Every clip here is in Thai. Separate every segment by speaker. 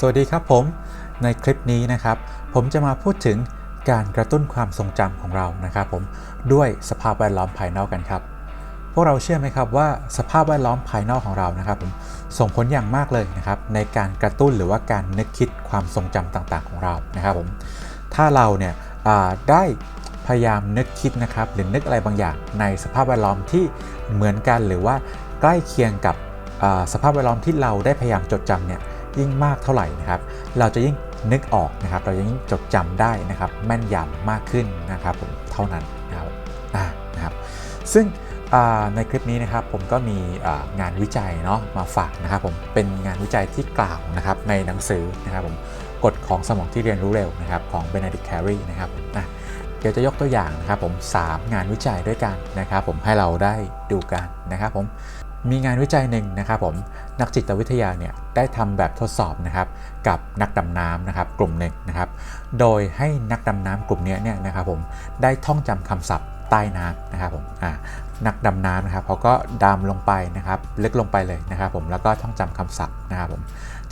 Speaker 1: สวัสดีครับผม ในคลิปนี้นะครับ ผมจะมาพูดถึงการกระตุ้นความทรงจำของเรานะครับผมด้วยสภาพแวดล้อมภายนอกกันครับ พวกเราเชื่อไหมครับว่าสภาพแวดล้อมภายนอกของเรานะครับผมส่งผลอย่างมากเลยนะครับในการกระตุ้นหรือว่าการนึกคิดความทรงจำต่างๆ ของเรานะครับผมถ้าเราเนี่ยได้พยายามนึกคิดนะครับหรือนึกอะไรบางอย่าง ในสภาพแวดล้อมที่เหมือนกันหรือว่าใกล้เคียงกับสภาพแวดล้อมที่เราได้พยายามจดจำเนี่ย ยิ่งมากเท่าไหร่นะครับ เราจะยิ่งนึกออกนะครับ เราจะยิ่งจดจำได้นะครับ แม่นยำมากขึ้นนะครับผมเท่านั้นนะครับนะครับ ซึ่งในคลิปนี้นะครับผมก็มีงานวิจัยเนาะมาฝากนะครับผมเป็นงานวิจัยที่กล่าวนะครับในหนังสือนะครับผมกฎของสมองที่เรียนรู้เร็วนะครับของ Benedict Carey นะครับอะเดี๋ยวจะยกตัวอย่างนะครับผม3งานวิจัยด้วยกันนะครับผมให้เราได้ดูกันนะครับผม มีงานวิจัยหนึ่งนะครับผมนักจิตวิทยาเนี่ยได้ทำแบบทดสอบนะครับกับนักดำน้ำนะครับกลุ่มหนึ่งนะครับ โดยให้นักดำน้ำกลุ่มนี้เนี่ยนะครับผมได้ท่องจำคำศัพท์ใต้น้ำนะครับผมนักดำน้ำนะครับเขาก็ดำลงไปนะครับลึกลงไปเลยนะครับผมแล้วก็ท่องจำคำศัพท์นะครับผม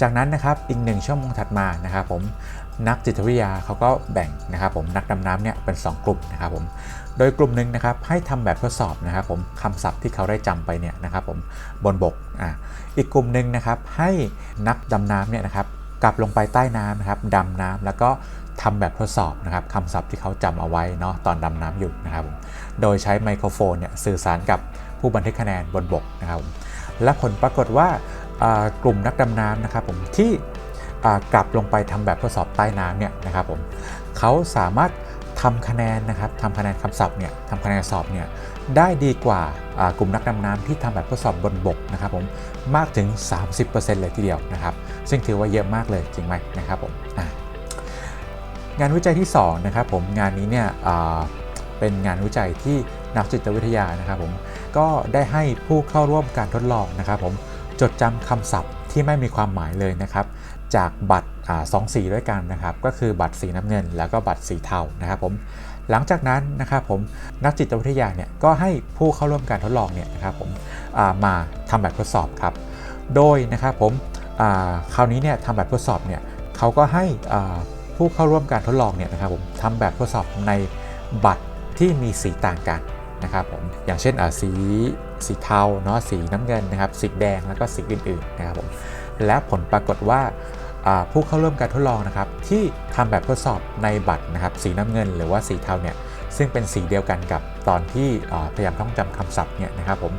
Speaker 1: จากนั้นนะครับอีกหนึ่งชั่วโมงถัดมานะครับผม นักจิตวิทยาเขาก็แบ่งนะครับผมนักดำน้ำเนี่ยเป็น 2 กลุ่มนะครับผมโดยกลุ่มหนึ่งนะครับให้ทำแบบทดสอบนะครับผมคำศัพท์ที่เขาได้จำไปเนี่ยนะครับผมบนบกอ่าอีกกลุ่มหนึ่งนะครับให้นักดำน้ำเนี่ยนะครับกลับลงไปใต้น้ำนะครับดำน้ำแล้วก็ทำแบบทดสอบนะครับคำศัพท์ที่เขาจำเอาไว้เนาะตอนดำน้ำอยู่นะครับผมโดยใช้ไมโครโฟนเนี่ยสื่อสารกับผู้บันทึกคะแนนบนบกนะครับและผลปรากฏว่ากลุ่มนักดำน้ำนะครับผมที่ กลับลงไปทำแบบทดสอบใต้น้ำเนี่ยนะครับผมเขาสามารถทำคะแนนนะครับทำคะแนนคำศัพท์เนี่ยทำคะแนนสอบเนี่ยได้ดีกว่ากลุ่มนักดำน้ำที่ทำแบบทดสอบบนบกนะครับผมมากถึง 30%เลยทีเดียวนะครับซึ่งถือว่าเยอะมากเลยจริงไหมนะครับผมงานวิจัยที่2นะครับผมงานนี้เนี่ยเป็นงานวิจัยที่นักจิตวิทยานะครับผมก็ได้ให้ผู้เข้าร่วมการทดลองนะครับผมจดจำคำศัพท์ ที่ไม่มีความหมายเลยนะครับ จากบัตรสองสีด้วยกันนะครับ ก็คือบัตรสีน้ำเงิน แล้วก็บัตรสีเทานะครับผมหลังจากนั้นนะครับผมนักจิตวิทยาเนี่ยก็ให้ผู้เข้าร่วมการทดลองเนี่ยนะครับผมมาทำแบบทดสอบครับ โดยนะครับผมคราวนี้เนี่ยทำแบบทดสอบเนี่ยเขาก็ให้ผู้เข้าร่วมการทดลองเนี่ยนะครับผมทำแบบทดสอบในบัตรที่มีสีต่างกัน นะครับผมอย่างเช่นสีสีเทาเนาะสีน้ำเงินนะครับสีแดงแล้วก็สีอื่นๆนะครับผมและผลปรากฏว่าผู้เข้าร่วมการทดลองนะครับที่ทำแบบทดสอบในบัตรนะครับสีน้ำเงินหรือว่าสีเทาเนี่ยซึ่งเป็นสีเดียวกันกับตอนที่พยายามท่องจำคำศัพท์เนี่ยนะครับผม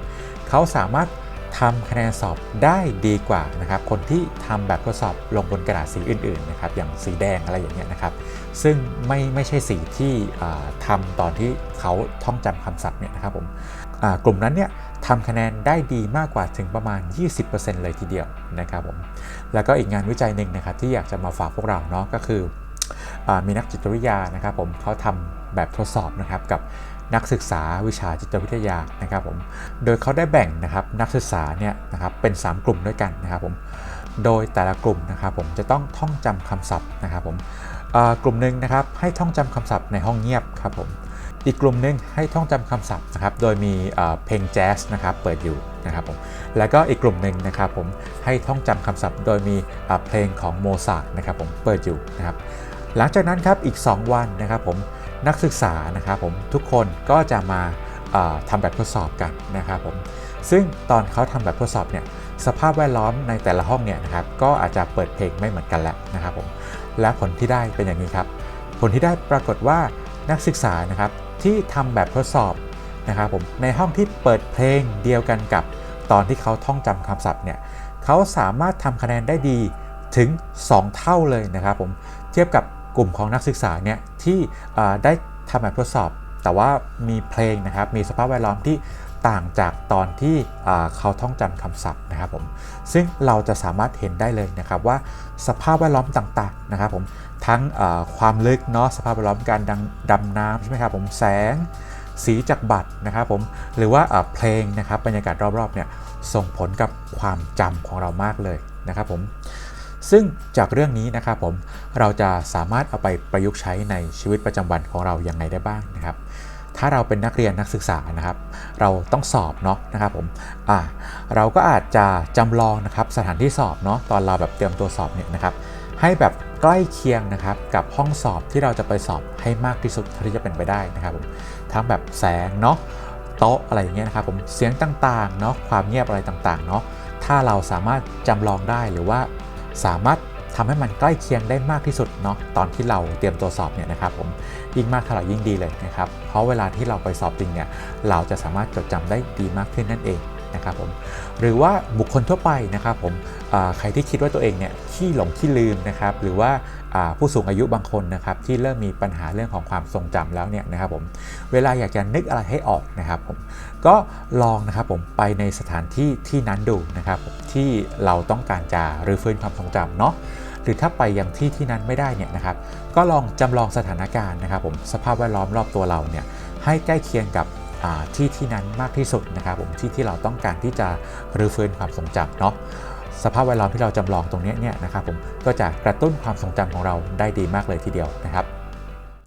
Speaker 1: เขาสามารถ ทำคะแนนสอบได้ดีกว่านะครับ คนที่ทำแบบทดสอบลงบนกระดาษสีอื่นๆนะครับ อย่างสีแดงอะไรอย่างเงี้ยนะครับ ซึ่งไม่ไม่ใช่สีที่อ่าทำตอนที่เขาท่องจำคำศัพท์เนี่ยนะครับผมกลุ่มนั้นเนี่ยทำคะแนนได้ดีมากกว่าถึงประมาณ 20%เลยทีเดียวนะครับผม แล้วก็อีกงานวิจัยหนึ่งนะครับที่อยากจะมาฝากพวกเราเนาะก็คืออมีนักจิตวิทยานะครับผมเขาทำแบบทดสอบนะครับกับ นักศึกษาวิชาจิตวิทยานะครับผม โดยเขาได้แบ่งนะครับนักศึกษาเนี่ยนะครับเป็น 3 กลุ่มด้วยกันนะครับผม โดยแต่ละกลุ่มนะครับผมจะต้องท่องจำคำศัพท์นะครับผมกลุ่มหนึ่งนะครับให้ท่องจำคำศัพท์ในห้องเงียบครับผม อีกกลุ่มหนึ่งให้ท่องจำคำศัพท์นะครับ โดยมีเพลงแจ๊สนะครับเปิดอยู่นะครับผม แล้วก็อีกกลุ่มหนึ่งนะครับผมให้ท่องจำคำศัพท์ โดยมีเพลงของโมซาร์ทนะครับผมเปิดอยู่นะครับ หลังจากนั้นครับอีก 2 วันนะครับผม นักศึกษานะครับผมทุกคนก็จะมาเอ่อทำแบบทดสอบกันนะครับผมซึ่งตอนเขาทำแบบทดสอบเนี่ยสภาพแวดล้อมในแต่ละห้องเนี่ยนะครับก็อาจจะเปิดเพลงไม่เหมือนกันแล้วนะครับผมและผลที่ได้เป็นอย่างนี้ครับ ผลที่ได้ปรากฏว่านักศึกษานะครับที่ทำแบบทดสอบนะครับผมในห้องที่เปิดเพลงเดียวกันกับตอนที่เขาท่องจำคำศัพท์เนี่ยเขาสามารถทำคะแนนได้ดีถึง 2 เท่าเลยนะครับผมเทียบกับ กลุ่มของนักศึกษาเนี่ยที่ได้ทำแบบทดสอบ แต่ว่ามีเพลงนะครับมีสภาพแวดล้อมที่ต่างจากตอนที่เขาท่องจำคำศัพท์นะครับผมซึ่งเราจะสามารถเห็นได้เลยนะครับว่าสภาพแวดล้อมต่างๆนะครับผมทั้งความลึกเนาะสภาพแวดล้อมการดังดำน้ำใช่ไหมครับผมแสงสีจากบัตรนะครับผมหรือว่าอ่าเพลงนะครับบรรยากาศรอบๆเนี่ยส่งผลกับความจำของเรามากเลยนะครับผมซึ่งจากเรื่องนี้นะครับผม เราจะสามารถเอาไปประยุกต์ใช้ในชีวิตประจำวันของเราอย่างไรได้บ้างนะครับ ถ้าเราเป็นนักเรียนนักศึกษานะครับ เราต้องสอบเนาะนะครับผมอ่าเราก็อาจจะจำลองนะครับสถานที่สอบเนาะตอนเราแบบเตรียมตัวสอบเนี่ยนะครับ ให้แบบใกล้เคียงนะครับกับห้องสอบที่เราจะไปสอบให้มากที่สุดเท่าที่จะเป็นไปได้นะครับผมทั้งแบบแสงเนาะโต๊ะอะไรอย่างเงี้ยนะครับผมเสียงต่างๆเนาะความเงียบอะไรต่างๆเนาะถ้าเราสามารถจำลองได้หรือว่าสามารถ ทำให้มันใกล้เคียงได้มากที่สุดเนาะตอนที่เราเตรียมตัวสอบเนี่ยนะครับผมยิ่งมากเท่าไหร่ยิ่งดีเลยนะครับเพราะเวลาที่เราไปสอบจริงเนี่ยเราจะสามารถจดจำได้ดีมากขึ้นนั่นเองนะครับผมหรือว่าบุคคลทั่วไปนะครับผมใครที่คิดว่าตัวเองเนี่ยขี้หลงขี้ลืมนะครับหรือว่าผู้สูงอายุบางคนนะครับที่เริ่มมีปัญหาเรื่องของความทรงจำแล้วเนี่ยนะครับผมเวลาอยากจะนึกอะไรให้ออกนะครับผมก็ลองนะครับผมไปในสถานที่ที่นั้นดูนะครับที่เราต้องการจะรื้อฟื้นความทรงจำเนาะ หรือถ้าไปยังที่ที่นั้นไม่ได้เนี่ยนะครับก็ลองจำลองสถานการณ์นะครับผมสภาพแวดล้อมรอบตัวเราเนี่ยให้ใกล้เคียงกับที่ที่นั้นมากที่สุดนะครับผมที่ที่เราต้องการที่จะรื้อฟื้นความทรงจำเนาะสภาพแวดล้อมที่เราจำลองตรงนี้เนี่ยนะครับผมก็จะกระตุ้นความทรงจำของเราได้ดีมากเลยทีเดียวนะครับ